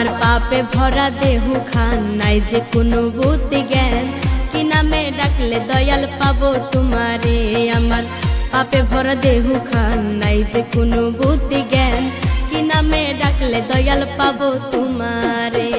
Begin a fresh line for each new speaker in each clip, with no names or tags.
আমার পাপে ভরা দেহ খান, নাই যে কোনো বুদ্ধি জ্ঞান। কি নামে ডাকলে দয়াল পাবো তোমারে? আমার পাপে ভরা দেহ খান, নাই যে কোনো বুদ্ধি জ্ঞান। কি নামে ডাকলে দয়াল পাবো তোমারে?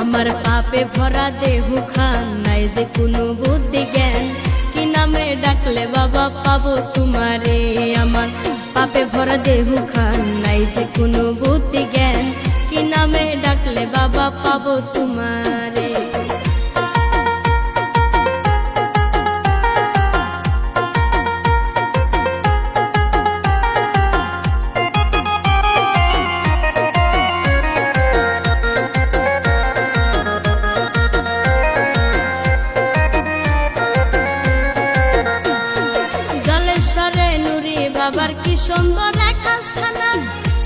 আমার পাপে ভরা দেহু খান নাই যে কোনো বুদ্ধি জ্ঞান। কি নামে ডাকলে বাবা পাবো তোমারে? আমার পাপে ভরা দেহু খান নাই যে কোনো বুদ্ধি জ্ঞান। কি নামে ডাকলে বাবা পাবো তোমারে? কি সুন্দর এক আস্থানা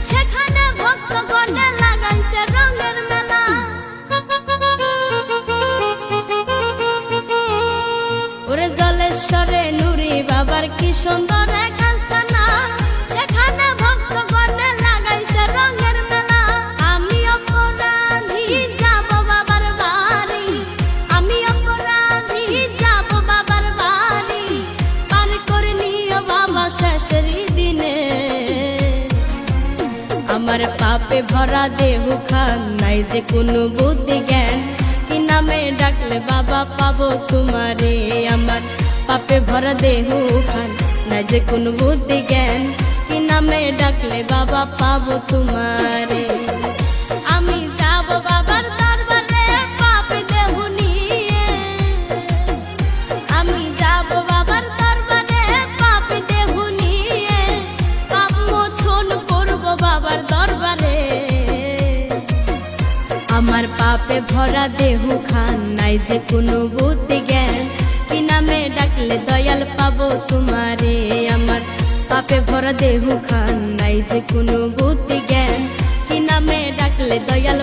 সেখানে ভক্ত গণে লাগাইছে রঙের মেলা। ওরে জলেশ্বরে নুরি বাবার কি সুন্দর এক আমার পাপে ভরা দেহ খান নাই যে কোনো বুদ্ধি জ্ঞান। কি নামে ডাকলে বাবা পাবো তোমারে? আমার পাপে ভরা দেহ খান নাই যে কোনো বুদ্ধি জ্ঞান। কি নামে ডাকলে বাবা পাবো তোমারে? আমার পাপে ভরা দেহ খান নাই যে কোনো বুদ্ধি জ্ঞান। কি নামে ডাকলে দয়াল পাবো তোমারে? আমার পাপে ভরা দেহ খান নাই যে কোনো বুদ্ধি জ্ঞান। কি নামে ডাকলে দয়াল